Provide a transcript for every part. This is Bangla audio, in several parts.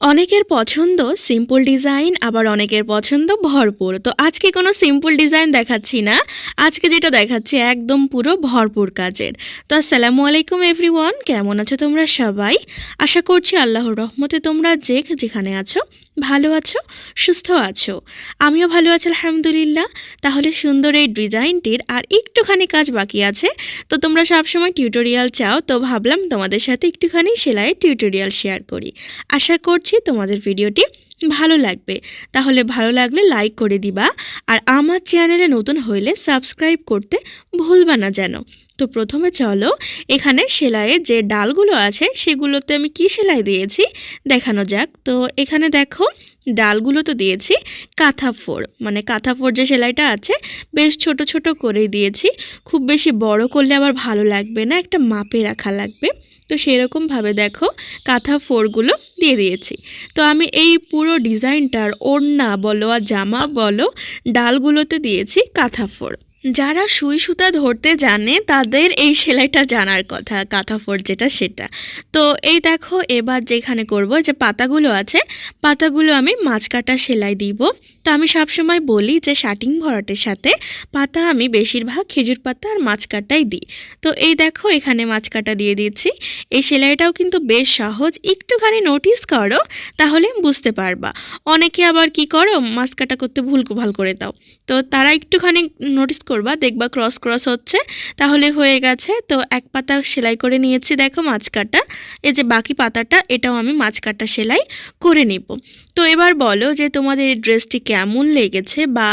অনেকের পছন্দ সিম্পল ডিজাইন আবার অনেকের পছন্দ ভরপুর। তো আজকে কোনো সিম্পল ডিজাইন দেখাচ্ছি না। আজকে যেটা দেখাচ্ছি একদম পুরো ভরপুর কাজের। তো আসসালামু আলাইকুম এভরিওয়ান কেমন আছো তোমরা সবাই? আশা করছি আল্লাহর রহমতে তোমরা যে যেখানে আছো ভালো আছো? সুস্থ আছো? আমিও ভালো আছি, আলহামদুলিল্লাহ। তাহলে সুন্দর এই ডিজাইনটির আর একটুখানি কাজ বাকি আছে। তো তোমরা সবসময় টিউটোরিয়াল চাও, তো ভাবলাম তোমাদের সাথে একটুখানি সেলাইয়ের টিউটোরিয়াল শেয়ার করি। আশা করছি তোমাদের ভিডিওটি ভালো লাগবে। তাহলে ভালো লাগলে লাইক করে দিবা। আর আমার চ্যানেলে নতুন হইলে সাবস্ক্রাইব করতে ভুলবা না যেন। তো প্রথমে চলো, এখানে সেলাইয়ের যে ডালগুলো আছে, সেগুলোতে আমি কি সেলাই দিয়েছি দেখানো যাক। তো এখানে দেখো, ডালগুলো তো দিয়েছি কাঁথা ফোর মানে কাঁথা ফোর যে সেলাইটা আছে, বেশ ছোট ছোট করে দিয়েছি। খুব বেশি বড় করলে আবার ভালো লাগবে না, একটা মাপে রাখা লাগবে। তো সেরকমভাবে দেখো কাঁথা ফোরগুলো দিয়ে দিয়েছি। তো আমি এই পুরো ডিজাইনটার ওড়না বলো আর জামা বলো ডালগুলোতে দিয়েছি কাঁথা ফোর। যারা সুই সুতা ধরতে জানে, তাদের এই সেলাইটা জানার কথা কাঁথা ফোর যেটা সেটা। তো এই দেখো, এবার যেখানে করব যে পাতাগুলো আছে, পাতাগুলো আমি মাছ কাটা সেলাই দিব। তো আমি সবসময় বলি যে শাটিং ভরাটের সাথে পাতা আমি বেশিরভাগ খেজুর পাতা আর মাছ কাটাই দিই। তো এই দেখো, এখানে মাছ কাটা দিয়ে দিচ্ছি। এই সেলাইটাও কিন্তু বেশ সহজ। একটুখানি নোটিস করো, তাহলে বুঝতে পারবা। অনেকে আবার কি করো, মাছ কাটা করতে ভুল ভালো করে দাও। তো তারা একটুখানি নোটিস করবা, দেখবা ক্রস ক্রস হচ্ছে। তাহলে হয়ে গেছে। তো এক পাতা সেলাই করে নিয়েছি, দেখো মাছ কাটা। এই যে বাকি পাতাটা, এটাও আমি মাছ কাটা সেলাই করে নিব। তো এবার বলো যে তোমাদের এই ড্রেসটি কেমন লেগেছে বা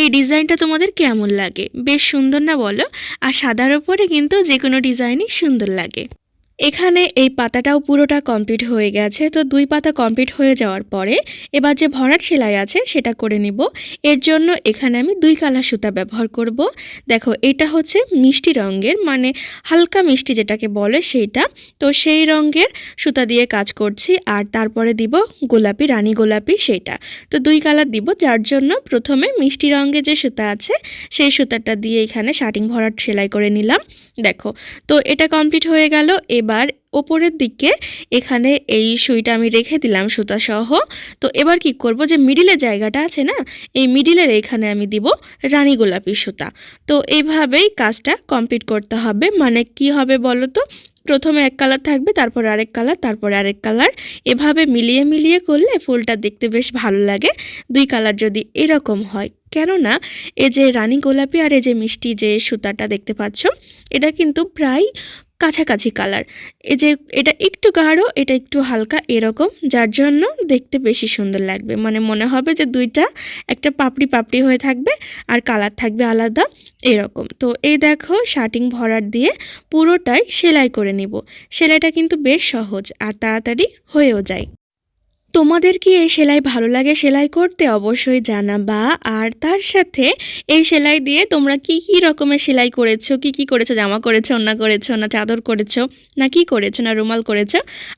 এই ডিজাইনটা তোমাদের কেমন লাগে? বেশ সুন্দর না বলো? আর সাদার ওপরে কিন্তু যে কোনো ডিজাইনই সুন্দর লাগে। এখানে এই পাতাটাও পুরোটা কমপ্লিট হয়ে গেছে। তো দুই পাতা কমপ্লিট হয়ে যাওয়ার পরে এবার যে ভরাট সেলাই আছে সেটা করে নিব। এর জন্য এখানে আমি দুই কালার সুতা ব্যবহার করব। দেখো, এটা হচ্ছে মিষ্টি রঙের মানে হালকা মিষ্টি যেটাকে বলে সেইটা। তো সেই রঙের সুতা দিয়ে কাজ করছি, আর তারপরে দিব গোলাপি, রানী গোলাপি সেইটা। তো দুই কালার দিব, যার জন্য প্রথমে মিষ্টি রঙের যে সুতা আছে, সেই সুতাটা দিয়ে এখানে শাটিং ভরাট সেলাই করে নিলাম। দেখো, তো এটা কমপ্লিট হয়ে গেল। এবার ওপরের দিকে এখানে এই সুইটা আমি রেখে দিলাম সুতা সহ। তো এবার কি করব যে মিডিলের জায়গাটা আছে না, এই মিডিলের এখানে আমি দিব রানী গোলাপি সুতা। তো এইভাবেই কাজটা কমপ্লিট করতে হবে। মানে কি হবে বলো তো? প্রথমে এক কালার থাকবে, তারপর আরেক কালার তারপরে আরেক কালার এভাবে মিলিয়ে মিলিয়ে করলে ফুলটা দেখতে বেশ ভালো লাগে। দুই কালার যদি এরকম হয়। কেননা এই যে রানী গোলাপি আর এই যে মিষ্টি যে সুতাটা দেখতে পাচ্ছ, এটা কিন্তু প্রায় কাছাকাছি কালার এই যে এটা একটু গাঢ়, এটা একটু হালকা এরকম, যার জন্য দেখতে বেশি সুন্দর লাগবে। মানে মনে হবে যে দুইটা একটা পাপড়ি পাপড়ি হয়ে থাকবে আর কালার থাকবে আলাদা এরকম। তো এই দেখো শার্টিং ভরার দিয়ে পুরোটাই সেলাই করে নিব। সেলাইটা কিন্তু বেশ সহজ আর তাড়াতাড়ি হয়েও যায়। তোমাদের কি এই সেলাই ভালো লাগে সেলাই করতে? অবশ্যই জানাবা। আর তার সাথে এই সেলাই দিয়ে তোমরা কি কি রকমের সেলাই করেছ? কি কি করেছ? জামা করেছ অন্য করেছ, না চাদর করেছ, না কি করেছ, না রুমাল করেছ?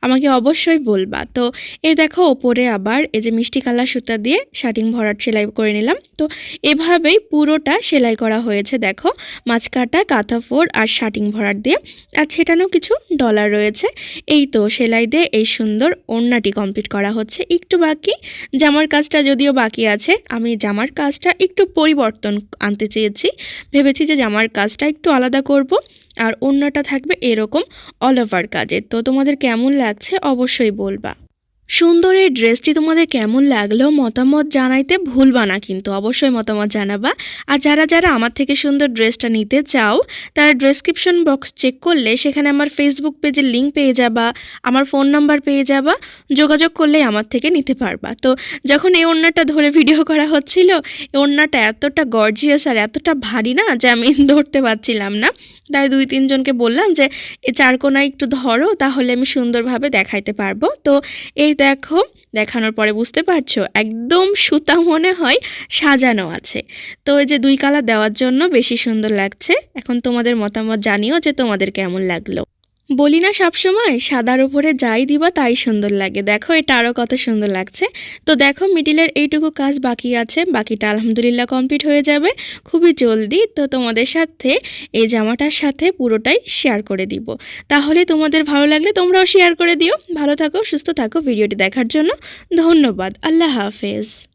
আমাকে অবশ্যই বলবা। তো এই দেখো, ওপরে আবার এই যে মিষ্টি কালার সুতা দিয়ে শার্টিং ভরাট সেলাই করে নিলাম। তো এভাবেই পুরোটা সেলাই করা হয়েছে, দেখো। মাঝকাটা কাঁথা ফোর আর শার্টিং ভরাট দিয়ে। আর ছেটানো কিছু ডলার রয়েছে। এই তো সেলাই দিয়ে এই সুন্দর ওড়নাটি কমপ্লিট করা হচ্ছে একটু বাকি। জামার কাজটা যদিও বাকি আছে, আমি জামার কাজটা একটু পরিবর্তন আনতে চেয়েছি। ভেবেছি যে জামার কাজটা একটু আলাদা করব, আর অন্যটা থাকবে এরকম অল ওভার কাজে। তো তোমাদের কেমন লাগছে অবশ্যই বলবা। সুন্দর এই ড্রেসটি তোমাদের কেমন লাগল মতামত জানাইতে ভুলবা না কিন্তু অবশ্যই মতামত জানাবা। আর যারা যারা আমার থেকে সুন্দর ড্রেসটা নিতে চাও, তারা ডেসক্রিপশন বক্স চেক করলে সেখানে আমার ফেসবুক পেজের লিঙ্ক পেয়ে যাবা, আমার ফোন নাম্বার পেয়ে যাবা, যোগাযোগ করলে আমার থেকে নিতে পারবা। তো যখন এই ওড়নাটা ধরে ভিডিও করা হচ্ছিল, এই ওড়নাটা এতটা গর্জিয়াস আর এতটা ভারী না যে আমি ধরতে পারছিলাম না। তাই দুই তিনজনকে বললাম যে চারকোনা একটু ধরো, তাহলে আমি সুন্দরভাবে দেখাইতে পারব। তো এই দেখো, দেখানোর পরে বুঝতে পারছ? একদম সুতা মনে হয় সাজানো আছে। তো এই যে দুই কালার দেওয়ার জন্য বেশি সুন্দর লাগছে। এখন তোমাদের মতামত জানিও যে তোমাদের কেমন লাগল। বলি না সবসময়, সাদার উপরে যাই দিবা তাই সুন্দর লাগে। দেখো, এটা আরও কত সুন্দর লাগছে। তো দেখো, মিডিলের এইটুকু কাজ বাকি আছে, বাকিটা আলহামদুলিল্লাহ কমপ্লিট হয়ে যাবে। খুবই জলদি, তো তোমাদের সাথে এই জামাটার সাথে পুরোটাই শেয়ার করে দিব। তাহলে তোমাদের ভালো লাগলে তোমরাও শেয়ার করে দিও। ভালো থাকো, সুস্থ থাকো, ভিডিওটি দেখার জন্য ধন্যবাদ। আল্লাহ হাফেজ।